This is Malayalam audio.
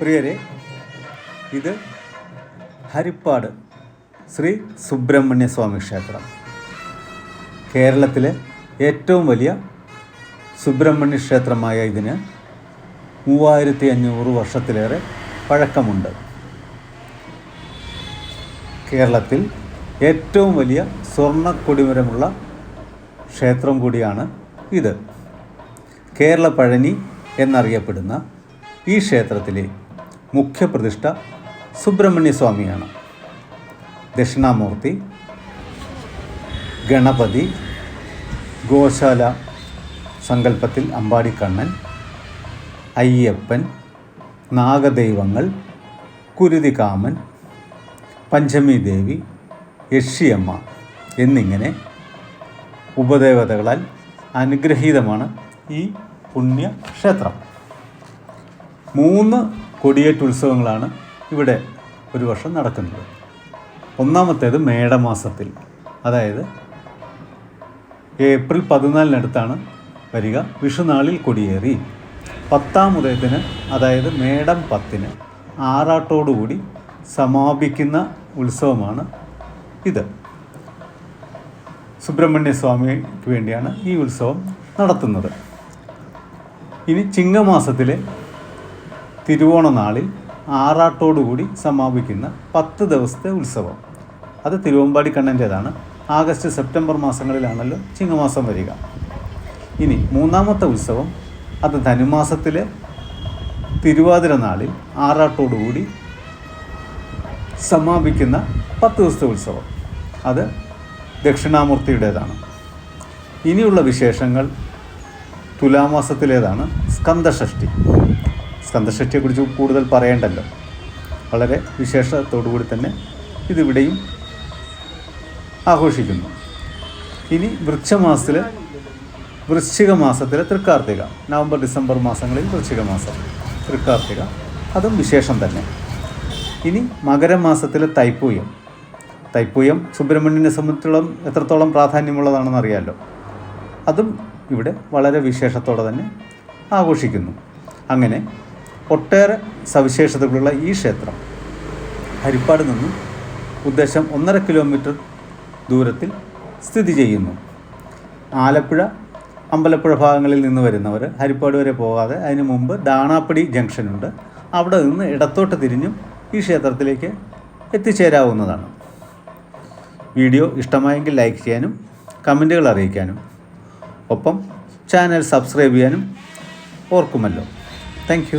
പ്രിയരെ ഇത് ഹരിപ്പാട് ശ്രീ സുബ്രഹ്മണ്യ സ്വാമി ക്ഷേത്രം. കേരളത്തിലെ ഏറ്റവും വലിയ സുബ്രഹ്മണ്യ ക്ഷേത്രമായ ഇതിന് മൂവായിരത്തി അഞ്ഞൂറ് വർഷത്തിലേറെ പഴക്കമുണ്ട്. കേരളത്തിൽ ഏറ്റവും വലിയ സ്വർണ കൊടിമരമുള്ള ക്ഷേത്രം കൂടിയാണ് ഇത്. കേരള പഴനി എന്നറിയപ്പെടുന്ന ഈ ക്ഷേത്രത്തിലെ മുഖ്യപ്രതിഷ്ഠ സുബ്രഹ്മണ്യസ്വാമിയാണ്. ദക്ഷിണാമൂർത്തി ഗണപതി ഗോശാല സങ്കല്പത്തിൽ അമ്പാടിക്കണ്ണൻ അയ്യപ്പൻ നാഗദൈവങ്ങൾ കുരുതികാമൻ പഞ്ചമി ദേവി യക്ഷിയമ്മ എന്നിങ്ങനെ ഉപദേവതകളാൽ അനുഗ്രഹീതമാണ് ഈ പുണ്യക്ഷേത്രം. മൂന്ന് കൊടിയേറ്റ് ഉത്സവങ്ങളാണ് ഇവിടെ ഒരു വർഷം നടക്കുന്നത്. ഒന്നാമത്തേത് മേടമാസത്തിൽ അതായത് ഏപ്രിൽ പതിനാലിനടുത്താണ് വരിക. വിഷുനാളിൽ കൊടിയേറി. പത്താം ഉദയത്തിന് അതായത് മേടം പത്തിന് ആറാട്ടോടുകൂടി സമാപിക്കുന്ന ഉത്സവമാണ് ഇത്. സുബ്രഹ്മണ്യ സ്വാമിക്ക് വേണ്ടിയാണ് ഈ ഉത്സവം നടത്തുന്നത്. ഇനി ചിങ്ങമാസത്തിലെ തിരുവോണ നാളിൽ ആറാട്ടോടുകൂടി സമാപിക്കുന്ന പത്ത് ദിവസത്തെ ഉത്സവം. അത് തിരുവമ്പാടി കണ്ണന്റേതാണ്. ആഗസ്റ്റ് സെപ്റ്റംബർ മാസങ്ങളിലാണല്ലോ ചിങ്ങമാസം വരിക. ഇനി മൂന്നാമത്തെ ഉത്സവം അത് ധനുമാസത്തിലെ തിരുവാതിര നാളിൽ ആറാട്ടോടുകൂടി സമാപിക്കുന്ന പത്ത് ദിവസത്തെ ഉത്സവം. അത് ദക്ഷിണാമൂർത്തിയുടേതാണ്. ഇനിയുള്ള വിശേഷങ്ങൾ തുലാമാസത്തിലേതാണ്. സ്കന്ദഷഷ്ടി സ്കന്ദഷഷ്ടിയെക്കുറിച്ച് കൂടുതൽ പറയേണ്ടല്ലോ. വളരെ വിശേഷത്തോടുകൂടി തന്നെ ഇതിവിടെയും ആഘോഷിക്കുന്നു. ഇനി വൃക്ഷമാസത്തിൽ വൃശ്ചിക മാസത്തിലെ തൃക്കാർത്തിക നവംബർ ഡിസംബർ മാസങ്ങളിൽ വൃശ്ചിക മാസം തൃക്കാർത്തിക അതും വിശേഷം തന്നെ. ഇനി മകരമാസത്തിലെ തൈപ്പൂയം. തൈപ്പൂയം സുബ്രഹ്മണ്യനെ സംബന്ധിച്ചോളം എത്രത്തോളം പ്രാധാന്യമുള്ളതാണെന്ന് അറിയാമല്ലോ അതും ഇവിടെ വളരെ വിശേഷത്തോടെ തന്നെ ആഘോഷിക്കുന്നു. അങ്ങനെ ഒട്ടേറെ സവിശേഷതകളുള്ള ഈ ക്ഷേത്രം ഹരിപ്പാട് നിന്നും ഉദ്ദേശം ഒന്നര കിലോമീറ്റർ ദൂരത്തിൽ സ്ഥിതി ചെയ്യുന്നു. ആലപ്പുഴ അമ്പലപ്പുഴ ഭാഗങ്ങളിൽ നിന്ന് വരുന്നവർ ഹരിപ്പാട് വരെ പോകാതെ അതിന് മുമ്പ് ദാണാപ്പടി ജംഗ്ഷനുണ്ട്. അവിടെ നിന്ന് ഇടത്തോട്ട് തിരിഞ്ഞും ഈ ക്ഷേത്രത്തിലേക്ക് എത്തിച്ചേരാവുന്നതാണ്. വീഡിയോ ഇഷ്ടമായെങ്കിൽ ലൈക്ക് ചെയ്യാനും കമന്റുകൾ അറിയിക്കാനും ഒപ്പം ചാനൽ സബ്സ്ക്രൈബ് ചെയ്യാനും ഓർക്കുമല്ലോ. താങ്ക്